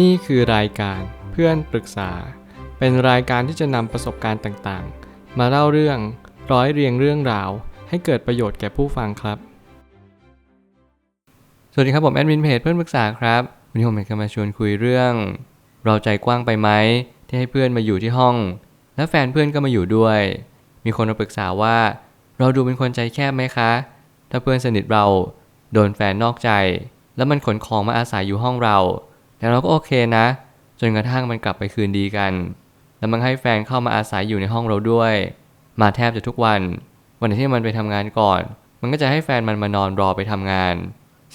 นี่คือรายการเพื่อนปรึกษา เป็นรายการที่จะนำประสบการณ์ต่างๆ มาเล่าเรื่องร้อยเรียงเรื่องราว ให้เกิดประโยชน์แก่ผู้ฟังครับ สวัสดีครับผมแอดมินเพจเพื่อนปรึกษาครับ วันนี้ผมจะมาชวนคุยเรื่อง เราใจกว้างไปไหมที่ให้เพื่อนมาอยู่ที่ห้อง และแฟนเพื่อนก็มาอยู่ด้วย มีคนมาปรึกษาว่า เราดูเป็นคนใจแคบไหมคะ ถ้าเพื่อนสนิทเราโดนแฟนนอกใจ แล้วมันขนของมาอาศัยอยู่ห้องเรา แต่เราก็โอเคนะ จนกระทั่งมันกลับไปคืนดีกัน แล้วมันให้แฟนเข้ามาอาศัยอยู่ในห้องเราด้วย มาแทบจะทุกวัน วันไหนที่มันไปทำงานก่อน มันก็จะให้แฟนมันมานอนรอไปทำงาน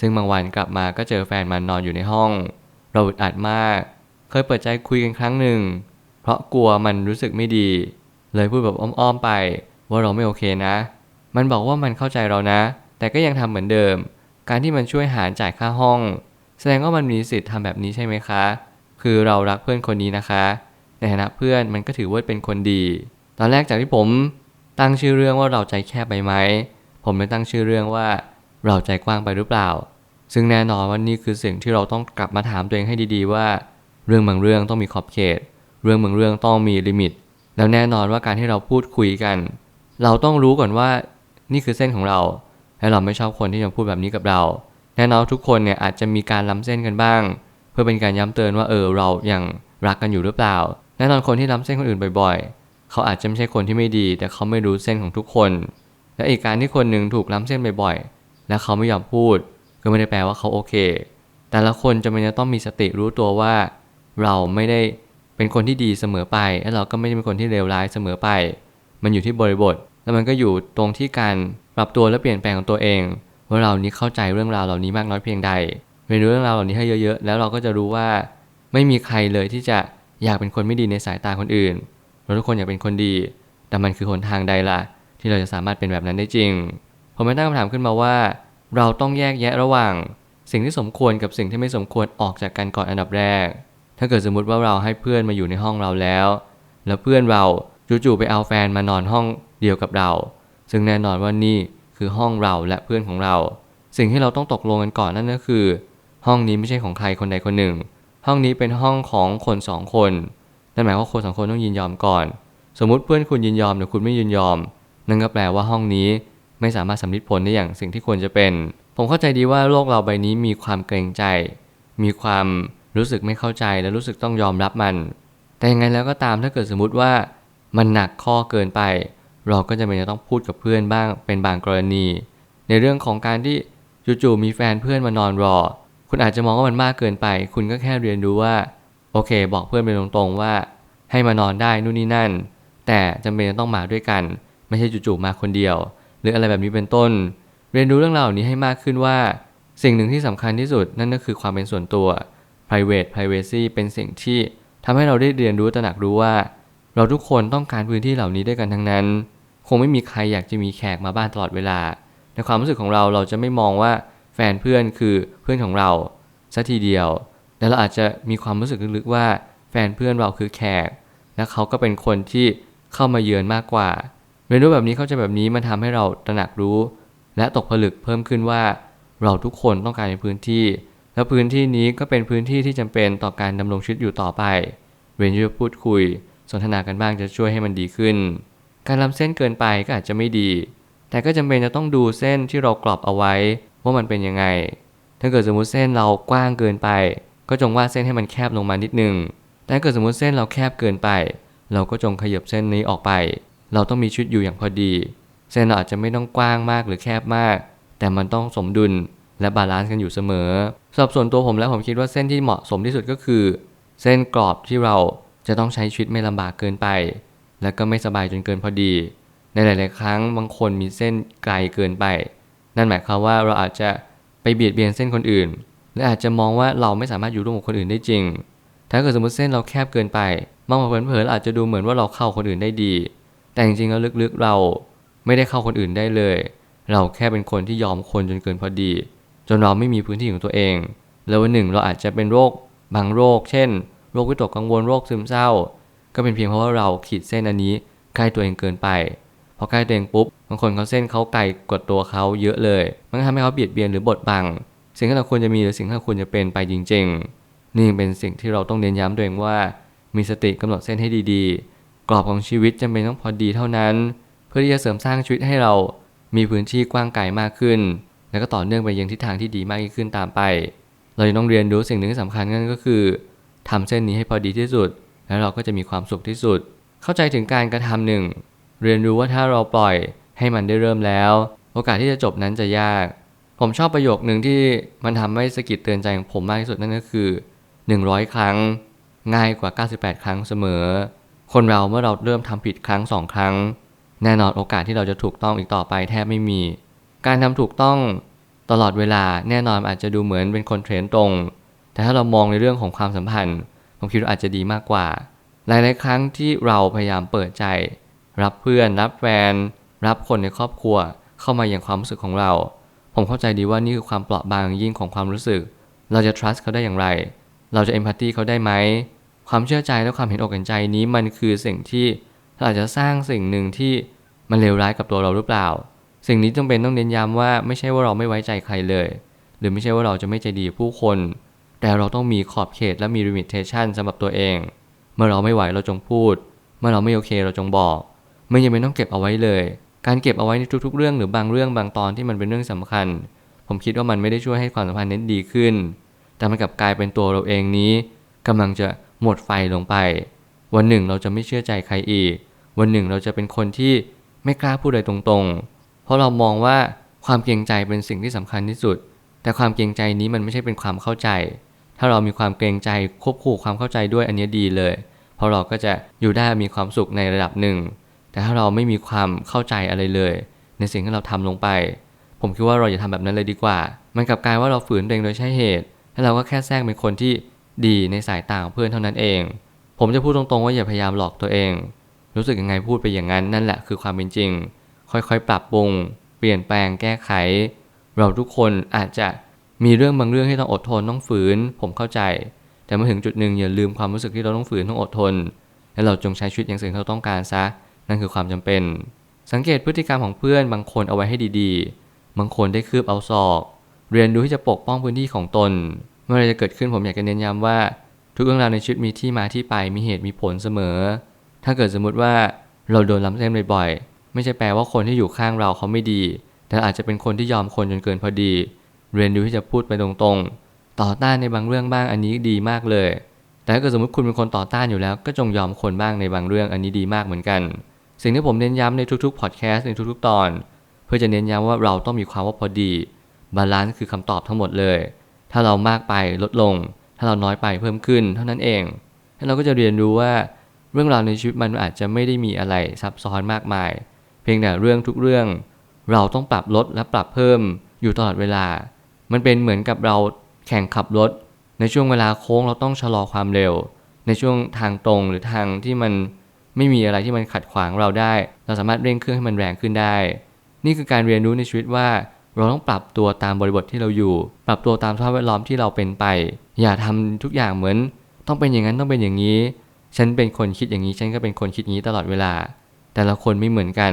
ซึ่งบางวันกลับมาก็เจอแฟนมันนอนอยู่ในห้อง เราอึดอัดมาก เคยเปิดใจคุยกันครั้งหนึ่ง เพราะกลัวมันรู้สึกไม่ดี เลยพูดแบบอ้อมๆไป ว่าเราไม่โอเคนะ มันบอกว่ามันเข้าใจเรานะ แต่ก็ยังทำเหมือนเดิม การที่มันช่วยหารจ่ายค่าห้อง แสดงว่ามันมีสิทธิ์ทำแบบนี้ใช่ไหมคะ คือเรารักเพื่อนคนนี้นะคะ ในฐานะเพื่อนมันก็ถือว่าเป็นคนดี ตอนแรกจากที่ผมตั้งชื่อเรื่องว่าเราใจแคบไปไหม ผมไม่ตั้งชื่อเรื่องว่าเราใจกว้างไปหรือเปล่า ซึ่งแน่นอนว่านี่คือสิ่งที่เราต้องกลับมาถามตัวเองให้ดีๆว่า เรื่องบางเรื่องต้องมีขอบเขต เรื่องบางเรื่องต้องมีลิมิต แล้วแน่นอนว่าการที่เราพูดคุยกัน เราต้องรู้ก่อนว่านี่คือเส้นของเรา และเราไม่ชอบคนที่จะพูดแบบนี้กับเรา แน่นอนทุกคนเนี่ยอาจจะมีการล้ำเส้นกันบ้าง เพื่อเป็นการย้ำเตือนว่าเออเราอยังรักกันอยู่หรือเปล่า แน่นอนคนที่ล้ำเส้นคนอื่นบ่อยๆ เขาอาจจะไม่ใช่คนที่ไม่ดี แต่เขาไม่รู้เส้นของทุกคน และอีกการที่คนหนึ่งถูกล้ำเส้นบ่อยๆ และเขาไม่ยอมพูด ก็ไม่ได้แปลว่าเขาโอเค แต่ละคนจะเป็นจะต้องมีสติรู้ตัวว่า เราไม่ได้เป็นคนที่ดีเสมอไป และเราก็ไม่ได้เป็นคนที่เลวร้ายเสมอไป มันอยู่ที่บริบท แล้วมันก็อยู่ตรงที่การปรับตัวและเปลี่ยนแปลงของตัวเอง ว่าเรานี้เข้าใจเรื่องราวเหล่านี้มากน้อยเพียงใดเรียนรู้เรื่องราวเหล่านี้ให้เยอะๆ แล้วเราก็จะรู้ว่าไม่มีใครเลยที่จะอยากเป็นคนไม่ดีในสายตาคนอื่น เราทุกคนอยากเป็นคนดี แต่มันคือหนทางใดล่ะ ที่เราจะสามารถเป็นแบบนั้นได้จริง ผมไม่ตั้งคำถามขึ้นมาว่า เราต้องแยกแยะระหว่าง สิ่งที่สมควรกับสิ่งที่ไม่สมควรออกจากกันก่อนอันดับแรก ถ้าเกิดสมมุติว่าเราให้เพื่อนมาอยู่ในห้องเราแล้ว แล้วเพื่อนเราจู่ๆไปเอาแฟนมานอนห้องเดียวกับเรา ซึ่งแน่นอนว่านี่ คือห้องเราและเพื่อนของเรา สิ่งที่เราต้องตกลงกันก่อนนั่นก็คือ ห้องนี้ไม่ใช่ของใครคนใดคนหนึ่ง ห้องนี้เป็นห้องของคนสองคนนั่นหมายว่าคนสองคนต้องยินยอมก่อน สมมุติเพื่อนคุณยินยอมแต่คุณไม่ยินยอม นั่นก็แปลว่าห้องนี้ไม่สามารถสำลิดผลได้อย่างสิ่งที่ควรจะเป็น ผมเข้าใจดีว่าโลกเราใบนี้มีความเกรงใจ มีความรู้สึกไม่เข้าใจและรู้สึกต้องยอมรับมัน แต่ยังไงแล้วก็ตามถ้าเกิดสมมติว่ามันหนักข้อเกินไป เราก็จะเป็นจะต้องพูดกับเพื่อนบ้างเป็นบางกรณี ในเรื่องของการที่จู่ๆมีแฟนเพื่อนมานอนรอ คุณอาจจะมองว่ามันมากเกินไป คุณก็แค่เรียนรู้ว่า โอเค บอกเพื่อนไปตรงๆว่า ให้มานอนได้นู่นนี่นั่น แต่จำเป็นจะต้องมาด้วยกัน ไม่ใช่จู่ๆมาคนเดียว หรืออะไรแบบนี้เป็นต้น เรียนรู้เรื่องราวเหล่านี้ให้มากขึ้นว่า สิ่งหนึ่งที่สำคัญที่สุดนั่นก็คือความเป็นส่วนตัว private privacy เป็นสิ่งที่ทำให้เราได้เรียนรู้ตระหนักรู้ว่า เราทุกคนต้องการพื้นที่เหล่านี้ด้วยกันทั้งนั้น งไม่มีใครอยากจะมีแขกมาบ้านตลอดเวลา ในความรู้สึกของเราเราจะไม่มองว่าแฟนเพื่อนคือเพื่อนของเราซะทีเดียว แต่เราอาจจะมีความรู้สึกลึกๆว่าแฟนเพื่อนเราคือแขก และเขาก็เป็นคนที่เข้ามาเยือนมากกว่าเรียนรู้แบบนี้เข้าใจแบบนี้มันทำให้เราตระหนักรู้ และตกผลึกเพิ่มขึ้นว่า เราทุกคนต้องการในพื้นที่ และพื้นที่นี้ก็เป็นพื้นที่ที่จำเป็นต่อการดำรงชีวิตอยู่ต่อไปเรียนรู้พูดคุย สนทนากันบ้างจะช่วยให้มันดีขึ้น การล้ำเส้นเกินไปก็อาจจะไม่ดี แต่ก็จำเป็นจะต้องดูเส้นที่เรากรอบเอาไว้ว่ามันเป็นยังไง ถ้าเกิดสมมุติเส้นเรากว้างเกินไป ก็จงวาดเส้นให้มันแคบลงมานิดนึง แต่ถ้าเกิดสมมุติเส้นเราแคบเกินไป เราก็จงขยับเส้นนี้ออกไป เราต้องมีชีวิตอยู่อย่างพอดี เส้นเราอาจจะไม่ต้องกว้างมากหรือแคบมาก แต่มันต้องสมดุลและบาลานซ์กันอยู่เสมอสำหรับส่วนตัวผมแล้วผมคิดว่าเส้นที่เหมาะสมที่สุดก็คือ เส้นกรอบที่เราจะต้องใช้ชีวิตไม่ลำบากเกินไป และก็ไม่สบายจนเกินพอดี ในหลาย ๆ ครั้งบางคนมีเส้นไกลเกินไป นั่นหมายความว่าเราอาจจะไปเบียดเบียนเส้นคนอื่น และอาจจะมองว่าเราไม่สามารถอยู่ร่วมกับคนอื่นได้จริง ถ้าเกิดสมมติเส้นเราแคบเกินไป มองเผินๆอาจจะดูเหมือนว่าเราเข้าคนอื่นได้ดี แต่จริง ๆ แล้วลึก ๆ เราไม่ได้เข้าคนอื่นได้เลย เราแค่เป็นคนที่ยอมคนจนเกินพอดี จนเราไม่มีพื้นที่ของตัวเอง แล้ววันหนึ่งเราอาจจะเป็นโรคบางโรค เช่น โรควิตกกังวล โรคซึมเศร้า ก็เป็นเพียงเพราะว่าเราขีดเส้นอันนี้ใกล้ตัวเองเกินไปพอใกล้ตัวเองปุ๊บบางคนเขาเส้นเขาไกลกว่าตัวเขาเยอะเลย มันทำให้เขาเบียดเบียนหรือบดบัง สิ่งที่เราควรจะมีหรือสิ่งที่เราควรจะเป็นไปจริงๆ นี่เป็นสิ่งที่เราต้องเน้นย้ำตัวเองว่า มีสติกำหนดเส้นให้ดีๆ กรอบของชีวิตจำเป็นต้องพอดีเท่านั้น เพื่อที่จะเสริมสร้างชีวิตให้เรามีพื้นที่กว้างไกลมากขึ้น แล้วก็ต่อเนื่องไปยังทิศทางที่ดีมากยิ่งขึ้นตามไป เราจะต้องเรียนรู้สิ่งหนึ่งที่สำคัญนั่นก็คือทำเส้นนี้ให้พอดีที่สุด แล้วเราก็จะมีความสุขที่สุด เข้าใจถึงการกระทำหนึ่ง เรียนรู้ว่าถ้าเราปล่อยให้มันได้เริ่มแล้ว โอกาสที่จะจบนั้นจะยาก ผมชอบประโยคหนึ่งที่มันทำให้สกิดเตือนใจของผมมากที่สุดนั่นก็คือ 100 ครั้ง ง่ายกว่า 98 ครั้งเสมอ คนเราเมื่อเราเริ่มทำผิดครั้งสองครั้ง แน่นอนโอกาสที่เราจะถูกต้องอีกต่อไปแทบไม่มี การทำถูกต้องตลอดเวลาแน่นอนอาจจะดูเหมือนเป็นคนเทรนตรง แต่ถ้าเรามองในเรื่องของความสัมพันธ์ ผมคิดว่าอาจจะดีมากกว่า หลายๆครั้งที่เราพยายามเปิดใจ รับเพื่อน รับแฟน รับคนในครอบครัว เข้ามาอย่างความรู้สึกของเรา ผมเข้าใจดีว่านี่คือความเปราะบางยิ่งของความรู้สึก เราจะ trust เขาได้อย่างไร เราจะ empathy เขาได้ไหม ความเชื่อใจและความเห็นอกเห็นใจนี้มันคือสิ่งที่เราอาจจะสร้างสิ่งหนึ่งที่มันเลวร้ายกับตัวเราหรือเปล่า สิ่งนี้จำเป็นต้องเน้นย้ำว่าไม่ใช่ว่าเราไม่ไว้ใจใครเลย หรือไม่ใช่ว่าเราจะไม่ใจดีผู้คน แต่เราต้องมีขอบเขตและมี limitation สำหรับตัวเอง เมื่อเราไม่ไหวเราจงพูด เมื่อเราไม่โอเคเราจงบอก ไม่จำเป็นต้องเก็บเอาไว้เลย การเก็บเอาไว้ในทุกๆ เรื่องหรือบางเรื่องบางตอนที่มันเป็นเรื่องสำคัญ ผมคิดว่ามันไม่ได้ช่วยให้ความสัมพันธ์นั้นดีขึ้น แต่มันกลับกลายเป็นตัวเราเองนี้กำลังจะหมดไฟลงไป วันหนึ่งเราจะไม่เชื่อใจใครอีก วันหนึ่งเราจะเป็นคนที่ไม่กล้าพูดอะไรตรงๆ เพราะเรามองว่าความเกรงใจเป็นสิ่งที่สำคัญที่สุด แต่ความเกรงใจนี้มันไม่ใช่เป็นความเข้าใจ ถ้าเรามีความเกรงใจควบคู่ความเข้าใจด้วยอันนี้ดีเลย เพราะเราก็จะอยู่ได้มีความสุขในระดับหนึ่ง แต่ถ้าเราไม่มีความเข้าใจอะไรเลย ในสิ่งที่เราทำลงไป ผมคิดว่าเราอย่าทำแบบนั้นเลยดีกว่า มันกลับกลายว่าเราฝืนตัวเองโดยใช่เหตุแล้วเราก็แค่แทรกเป็นคนที่ดีในสายตาของเพื่อนเท่านั้นเอง ผมจะพูดตรงๆว่าอย่าพยายามหลอกตัวเอง รู้สึกยังไงพูดไปอย่างนั้นนั่นแหละคือความเป็นจริง ค่อยๆ ปรับปรุง เปลี่ยนแปลงแก้ไข เราทุกคนอาจจะ มีเรื่องบางเรื่องที่ต้องอดทนต้องฝืน ผมเข้าใจ แต่เมื่อถึงจุดหนึ่งอย่าลืมความรู้สึกที่เราต้องฝืนต้องอดทน และเราจงใช้ชีวิตอย่างสิ่งที่เราต้องการซะ นั่นคือความจำเป็น สังเกตพฤติกรรมของเพื่อนบางคนเอาไว้ให้ดีๆ บางคนได้คืบเอาศอก เรียนรู้ที่จะปกป้องพื้นที่ของตน เมื่อไรจะเกิดขึ้นผมอยากจะเน้นย้ำว่า ทุกเรื่องราวในชีวิตมีที่มาที่ไปมีเหตุมีผลเสมอ ถ้าเกิดสมมุติว่าเราโดนล้ำเส้นบ่อยๆไม่ใช่แปลว่าคนที่อยู่ข้างเราเขาไม่ดี แต่อาจจะเป็นคนที่ยอมคนจนเกินพอดี เรียนรู้ที่จะพูดไปตรงๆ ต่อต้านในบางเรื่องบ้างอันนี้ดีมากเลย แต่ถ้าเกิดสมมติคุณเป็นคนต่อต้านอยู่แล้ว ก็จงยอมคนบ้างในบางเรื่องอันนี้ดีมากเหมือนกัน สิ่งที่ผมเน้นย้ำในทุกๆพอดแคสต์ในทุกๆ ตอน เพื่อจะเน้นย้ำว่าเราต้องมีความว่าพอดีบาลานซ์คือคำตอบทั้งหมดเลย ถ้าเรามากไปลดลง ถ้าเราน้อยไปเพิ่มขึ้น เท่านั้นเองแล้วเราก็จะเรียนรู้ว่าเรื่องราวในชีวิตมันอาจจะไม่ได้มีอะไรซับซ้อนมากมาย เพียงแต่เรื่องทุกเรื่อง เราต้องปรับลดและปรับเพิ่มอยู่ตลอดเวลา มันเป็นเหมือนกับเราแข่งขับรถ ในช่วงเวลาโค้งเราต้องชะลอความเร็ว ในช่วงทางตรงหรือทางที่มันไม่มีอะไรที่มันขัดขวางเราได้ เราสามารถเร่งเครื่องให้มันแรงขึ้นได้ นี่คือการเรียนรู้ในชีวิตว่า เราต้องปรับตัวตามบริบทที่เราอยู่ ปรับตัวตามสภาพแวดล้อมที่เราเป็นไป อย่าทำทุกอย่างเหมือน ต้องเป็นอย่างนั้นต้องเป็นอย่างนี้ ฉันเป็นคนคิดอย่างนี้ฉันก็เป็นคนคิดอย่างนี้ตลอดเวลา แต่ละคนไม่เหมือนกัน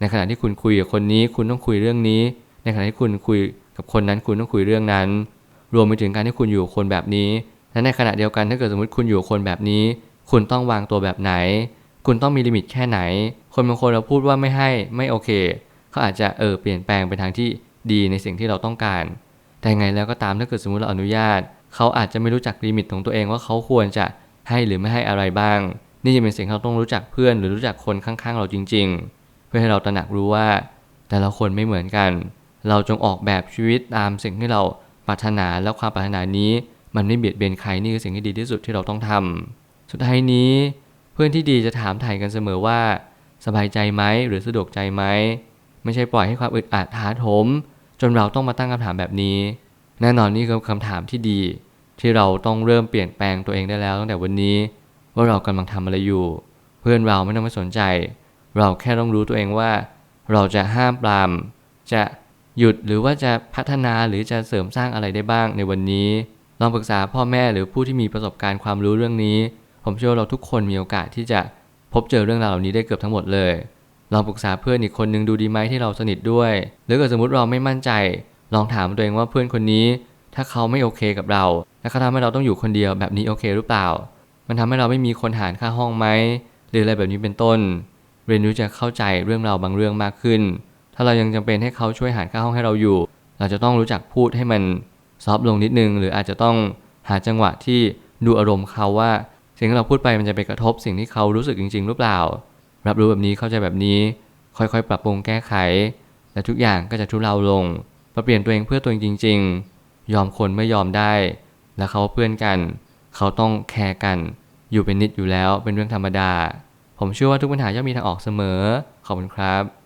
ในขณะที่คุณคุยกับคนนี้ คุณต้องคุยเรื่องนี้ ในขณะที่คุณคุย กับคนนั้นคุณต้องคุยเรื่องนั้น รวมไปถึงการที่คุณอยู่คนแบบนี้และในขณะเดียวกันถ้าเกิดสมมติคุณอยู่คนแบบนี้ คุณต้องวางตัวแบบไหน คุณต้องมีลิมิตแค่ไหน คนบางคนเราพูดว่าไม่ให้ไม่โอเค เขาอาจจะเออเปลี่ยนแปลงไปทางที่ดีในสิ่งที่เราต้องการ แต่ไงแล้วก็ตามถ้าเกิดสมมติเราอนุญาต เขาอาจจะไม่รู้จักลิมิตของตัวเองว่าเขาควรจะให้หรือไม่ให้อะไรบ้าง นี่จะเป็นสิ่งที่เราต้องรู้จักเพื่อน หรือรู้จักคนข้างๆ เราจริง ๆ เพื่อให้เราตระหนักรู้ว่า แต่ละคนไม่เหมือนกัน เราจงออกแบบชีวิตตามสิ่งที่เราปรารถนาแล้วความปรารถนานี้ มันไม่เบียดเบียนใครนี่คือสิ่งที่ดีที่สุดที่เราต้องทำสุดท้ายนี้ เพื่อนที่ดีจะถามถ่ายกันเสมอว่า สบายใจไหมหรือสะดวกใจไหมไม่ใช่ปล่อยให้ความอึดอัดท้าโถมจนเราต้องมาตั้งคำถามแบบนี้ แน่นอนนี่คือคำถามที่ดี ที่เราต้องเริ่มเปลี่ยนแปลงตัวเองได้แล้วตั้งแต่วันนี้ ว่าเรากำลังทำอะไรอยู่ เพื่อนเราไม่ต้องมาสนใจ เราแค่ต้องรู้ตัวเองว่า เราจะห้ามปรามจะ หยุดหรือว่าจะพัฒนาหรือจะเสริมสร้างอะไรได้บ้างในวันนี้ ลองปรึกษาพ่อแม่หรือผู้ที่มีประสบการณ์ความรู้เรื่องนี้ ผมเชื่อเราทุกคนมีโอกาสที่จะพบเจอเรื่องราวเหล่านี้ได้เกือบทั้งหมดเลย ลองปรึกษาเพื่อนอีกคนนึงดูดีไหมที่เราสนิทด้วย หรือเกิดสมมติเราไม่มั่นใจ ลองถามตัวเองว่าเพื่อนคนนี้ ถ้าเขาไม่โอเคกับเราและเขาทำให้เราต้องอยู่คนเดียวแบบนี้โอเคหรือเปล่า มันทำให้เราไม่มีคนหารค่าห้องไหมหรืออะไรแบบนี้เป็นต้น เรียนรู้จะเข้าใจเรื่องราวบางเรื่องมากขึ้น ถ้าเรายังจำเป็นให้เขาช่วยหารค่าห้องให้เราอยู่ เราจะต้องรู้จักพูดให้มันซอฟต์ลงนิดนึง หรืออาจจะต้องหาจังหวะที่ดูอารมณ์เขาว่า สิ่งที่เราพูดไปมันจะไปกระทบสิ่งที่เขารู้สึกจริง ๆ หรือเปล่า รับรู้แบบนี้เข้าใจแบบนี้ ค่อยๆ ปรับปรุงแก้ไข และทุกอย่างก็จะทุเลาลงปรับเปลี่ยนตัวเองเพื่อตัวเองจริง ๆ ยอมคนไม่ยอมได้ และเขาเพื่อนกัน เขาต้องแคร์กัน อยู่เป็นนิดอยู่แล้วเป็นเรื่องธรรมดา ผมเชื่อว่าทุกปัญหาย่อมมีทางออกเสมอขอบคุณครับ